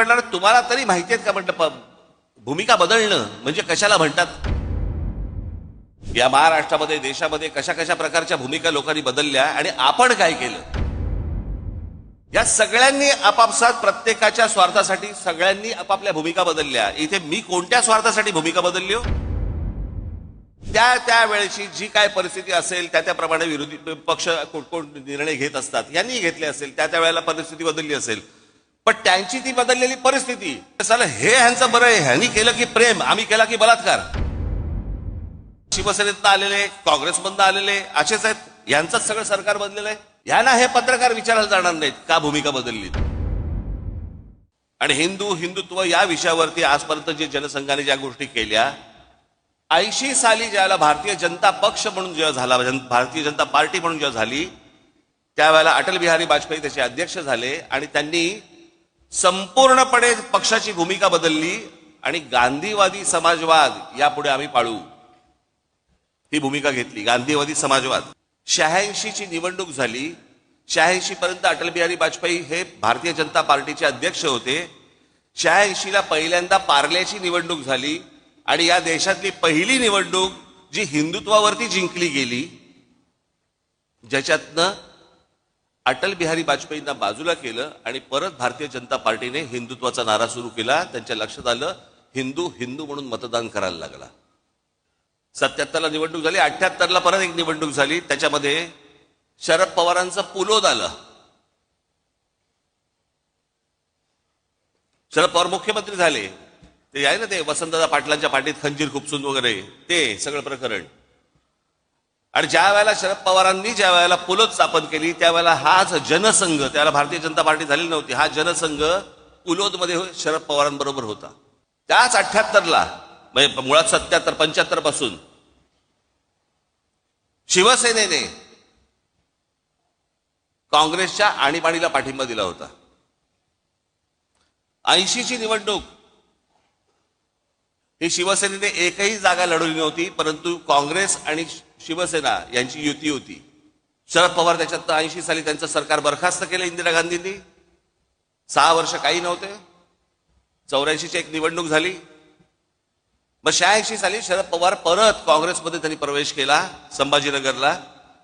म्हणणार तुम्हाला तरी माहिती आहेत का म्हटलं भूमिका बदलणं म्हणजे कशाला म्हणतात? या महाराष्ट्रामध्ये देशामध्ये कशा कशा प्रकारच्या भूमिका लोकांनी बदलल्या आणि आपण काय केलं? या सगळ्यांनी आपापसात प्रत्येकाच्या स्वार्थासाठी सगळ्यांनी आपापल्या भूमिका बदलल्या. इथे मी कोणत्या स्वार्थासाठी भूमिका बदलली हो? त्या त्या वेळेची जी काय परिस्थिती असेल त्या त्याप्रमाणे विरोधी पक्ष कोण कोण निर्णय घेत असतात यांनी घेतले असेल त्या त्या वेळेला परिस्थिती बदलली असेल. पण त्यांची ती बदललेली परिस्थिती. चला हे ह्यांचं बरं आहे. ह्यांनी केलं की प्रेम आम्ही केला की बलात्कार. शिवसेनेतनं आलेले काँग्रेसमधनं आलेले असेच आहेत. यांचंच सगळं सरकार बदलेलं आहे. ह्यांना हे पत्रकार विचारायला जाणार नाहीत का भूमिका बदलली आणि हिंदू हिंदुत्व या विषयावरती आजपर्यंत जे जनसंघाने ज्या गोष्टी केल्या ऐंशी साली ज्यावेळेला भारतीय जनता पक्ष म्हणून जेव्हा झाला जन- भारतीय जनता पार्टी म्हणून जेव्हा झाली त्यावेळेला अटल बिहारी वाजपेयी त्याचे अध्यक्ष झाले आणि त्यांनी संपूर्णपणे पक्षाची भूमिका बदलली आणि गांधीवादी समाजवाद यापुढे आम्ही पाळू. ही भूमिका घेतली गांधीवादी समाजवाद. शहाऐंशीची निवडणूक झाली. शहाऐंशी पर्यंत अटल बिहारी वाजपेयी हे भारतीय जनता पार्टीचे अध्यक्ष होते. शहाऐंशीला पहिल्यांदा पार्ल्याची निवडणूक झाली आणि या देशातली पहिली निवडणूक जी हिंदुत्वावरती जिंकली गेली ज्याच्यातनं अटल बिहारी वाजपेयींना बाजूला केलं आणि परत भारतीय जनता पार्टीने हिंदुत्वाचा नारा सुरू केला. त्यांच्या लक्षात आलं हिंदू हिंदू म्हणून मतदान करायला लागला. सत्याहत्तरला निवडणूक झाली अठ्याहत्तरला परत एक निवडणूक झाली. त्याच्यामध्ये शरद पवारांचं पुलोद आलं. शरद पवार मुख्यमंत्री झाले. ते आहे ना ते वसंतदादा पाटलांच्या पाठीत खंजीर खुपसून वगैरे. ते सगळं प्रकरण. आणि ज्या वेळेला शरद पवारांनी ज्या वेळेला पुलोद स्थापन केली त्यावेळेला हाच जनसंघ त्याला भारतीय जनता पार्टी झालेली नव्हती हा जनसंघ पुलोदमध्ये शरद पवारांबरोबर होता. त्याच अठ्याहत्तरला म्हणजे मुळात सत्याहत्तर पंच्याहत्तरपासून शिवसेनेने काँग्रेसच्या आणीबाणीला पाठिंबा दिला होता. ऐंशीची निवडणूक ही शिवसेनेने एकही जागा लढवली नव्हती परंतु काँग्रेस आणि शिवसेना यांची युती होती. शरद पवार त्याच्यात ऐंशी साली त्यांचं सरकार बरखास्त केलं इंदिरा गांधींनी. सहा वर्ष काही नव्हते. चौऱ्याऐंशीची एक निवडणूक झाली. मग शहाऐंशी साली शरद पवार परत काँग्रेसमध्ये त्यांनी प्रवेश केला संभाजीनगरला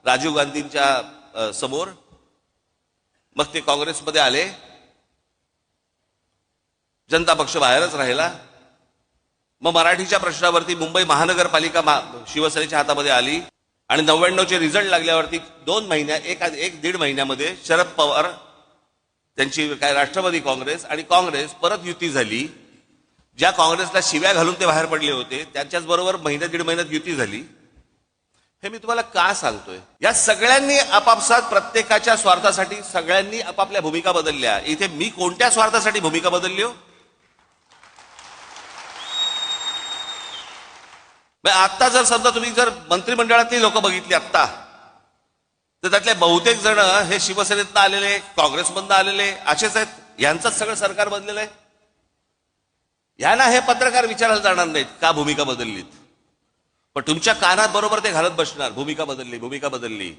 राजीव गांधींच्या समोर. मग ते काँग्रेसमध्ये आले. जनता पक्ष बाहेरच राहिला. मग मराठीच्या प्रश्नावरती मुंबई महानगरपालिका शिवसेनेच्या हातामध्ये आली आणि नव्याण्णवचे रिझल्ट लागल्यावरती दोन महिन्या एक एक दीड महिन्यामध्ये शरद पवार त्यांची काय राष्ट्रवादी काँग्रेस आणि काँग्रेस परत युती झाली. ज्या काँग्रेसला शिव्या घालून ते बाहेर पडले होते त्यांच्याच बरोबर महिन्या दीड महिन्यात युती झाली. हे मी तुम्हाला का सांगतोय? या सगळ्यांनी आपापसात प्रत्येकाच्या स्वार्थासाठी सगळ्यांनी आपापल्या भूमिका बदलल्या. इथे मी कोणत्या स्वार्थासाठी भूमिका बदलली हो? आत्ता जर समजा तुम्ही जर मंत्रिमंडळातली लोक बघितली आत्ता तर त्यातले बहुतेक जण हे शिवसेनेतनं आलेले काँग्रेसमधनं आलेले असेच आहेत. यांचंच सगळं सरकार बदलेलं आहे. यांना हे पत्रकार विचारायला जाणार नाहीत का भूमिका बदललीत? पण तुमच्या कानात बरोबर ते घालत बसणार भूमिका बदलली भूमिका बदलली.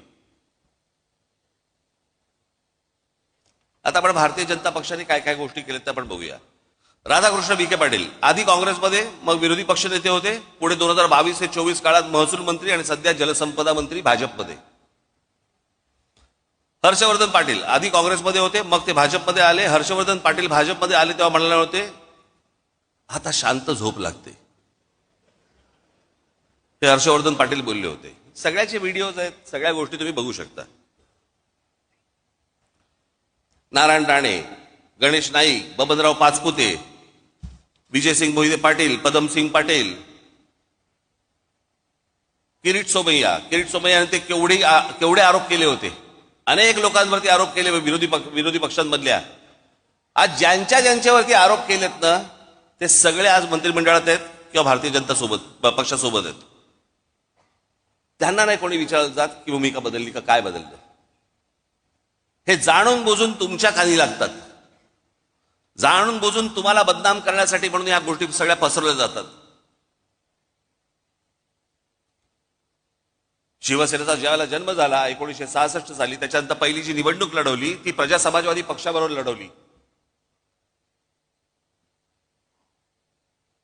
आता आपण भारतीय जनता पक्षाने काय काय गोष्टी केल्यात त्या आपण बघूया. राधाकृष्ण विखे पाटील. आधी काँग्रेसमध्ये मग विरोधी पक्षनेते होते. पुढे दोन हजार बावीस ते चोवीस काळात महसूल मंत्री आणि सध्या जलसंपदा मंत्री भाजपमध्ये. हर्षवर्धन पाटील आधी काँग्रेसमध्ये होते मग ते भाजपमध्ये आले. हर्षवर्धन पाटील भाजपमध्ये आले तेव्हा म्हणाले होते आता शांत झोप लागते. ते हर्षवर्धन पाटील बोलले होते. सगळ्याचे व्हिडिओज आहेत सगळ्या गोष्टी तुम्ही बघू शकता. नारायण राणे गणेश नाईक बबनराव पाचपुते विजयसिंग मोहिते पाटील पदमसिंग पाटील किरीट सोमय्या. किरीट सोमय्याने ते केवढे केवढे आरोप केले होते? अनेक लोकांवरती आरोप केले विरोधी पक्ष विरोधी पक्षांमधल्या. आज ज्यांच्या ज्यांच्यावरती आरोप केलेत ना ते सगळे आज मंत्रिमंडळात आहेत किंवा भारतीय जनता सोबत पक्षासोबत आहेत. त्यांना नाही कोणी विचारलं जात की भूमिका बदलली का काय बदललं? हे जाणून बुजून तुमच्या कानी लागतात. जाणून बुजून तुम्हाला बदनाम करण्यासाठी म्हणून या गोष्टी सगळ्या पसरवल्या जातात. शिवसेनेचा ज्यावेळेला जन्म झाला एकोणीसशे सहासष्ट साली त्याच्यानंतर पहिली जी निवडणूक लढवली ती प्रजा समाजवादी पक्षाबरोबर लढवली.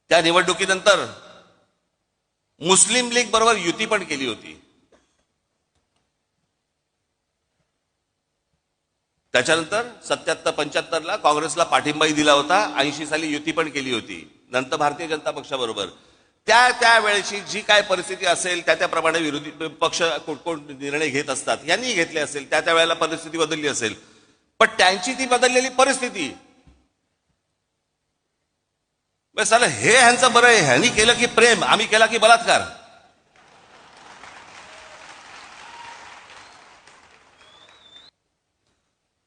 त्या निवडणुकीनंतर मुस्लिम लीग बरोबर युती पण केली होती. त्याच्यानंतर सत्याहत्तर पंच्याहत्तरला काँग्रेसला पाठिंबाही दिला होता. ऐंशी साली युती पण केली होती. नंतर भारतीय जनता पक्षाबरोबर. त्या त्यावेळेची जी काय परिस्थिती असेल त्या त्याप्रमाणे विरोधी पक्ष कोण निर्णय घेत असतात यांनी घेतले असेल. त्या त्यावेळेला परिस्थिती बदलली असेल. पण त्यांची ती बदललेली परिस्थिती. बस साला हे ह्यांचं बरं आहे. ह्यांनी केलं की प्रेम आम्ही केला की बलात्कार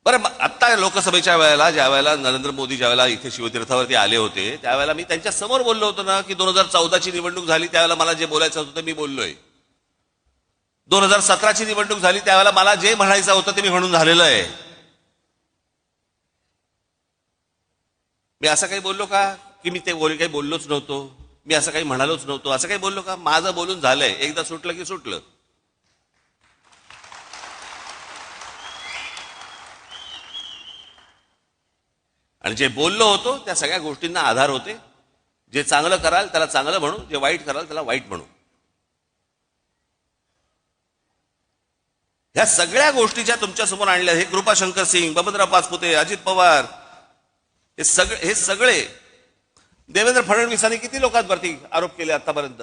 बरं मग आत्ता लोकसभेच्या वेळेला ज्या वेळेला नरेंद्र मोदी ज्या वेळेला इथे शिवतीर्थावरती आले होते त्यावेळेला मी त्यांच्यासमोर बोललो होतो ना की दोन हजार चौदाची निवडणूक झाली त्यावेळेला मला जे बोलायचं होतं ते मी बोललोय. दोन हजार सतराची निवडणूक झाली त्यावेळेला मला जे म्हणायचं होतं ते मी म्हणून झालेलं आहे. मी असं काही बोललो का? की मी ते बोल काही बोललोच नव्हतो. मी असं काही म्हणालोच नव्हतो. असं काही बोललो का? माझं बोलून झालंय. एकदा सुटलं की सुटलं. आणि जे बोललो होतो त्या सगळ्या गोष्टींना आधार होते. जे चांगलं कराल त्याला चांगलं म्हणू जे वाईट कराल त्याला वाईट म्हणू ह्या सगळ्या गोष्टी ज्या तुमच्यासमोर आणल्या हे कृपाशंकर सिंग बबनराव पाचपुते अजित पवार हे सगळे हे सगळे देवेंद्र फडणवीसांनी किती लोकांवरती आरोप केले आतापर्यंत?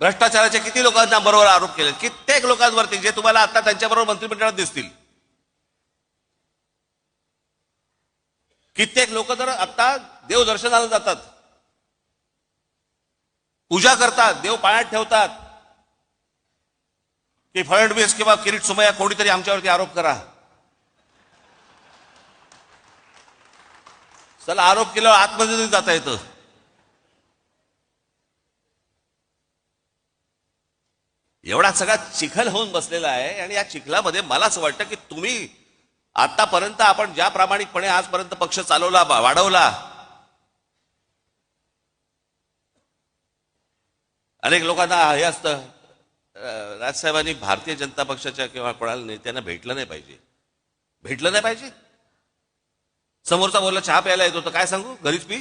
भ्रष्टाचाराचे किती लोकांना बरोबर आरोप केले? कित्येक लोकांवरती जे तुम्हाला आता त्यांच्याबरोबर मंत्रिमंडळात दिसतील. कित्येक लोक तर आता देव दर्शनाला जातात. पूजा करतात देव पाण्यात ठेवतात. की फडणवीस किंवा किरीट सुमया कोणीतरी आमच्यावरती आरोप करा. चला आरोप केल्यावर आतमध्ये जाता येतं. एवढा सगळा चिखल होऊन बसलेला आहे आणि या चिखलामध्ये मला असं वाटतं की तुम्ही आतापर्यंत आपण ज्या प्रामाणिकपणे आजपर्यंत पक्ष चालवला वाढवला अनेक लोकांना हे असतं राजसाहेबांनी भारतीय जनता पक्षाच्या किंवा कोणाला नेत्यांना भेटलं नाही पाहिजे. भेटलं नाही पाहिजे? समोरचा बोलला चहा प्यायला येतो तर काय सांगू? घरीच पी.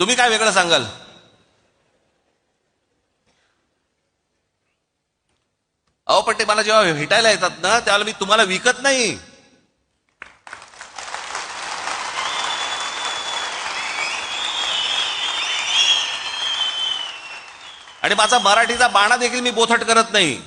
तुम्ही काय वेगळं सांगाल? अहो पण ते मला जेव्हा भेटायला येतात ना त्यावेळेला मी तुम्हाला विकत नाही. आणि माझा मराठीचा बाणा देखील मी बोथट करत नाही.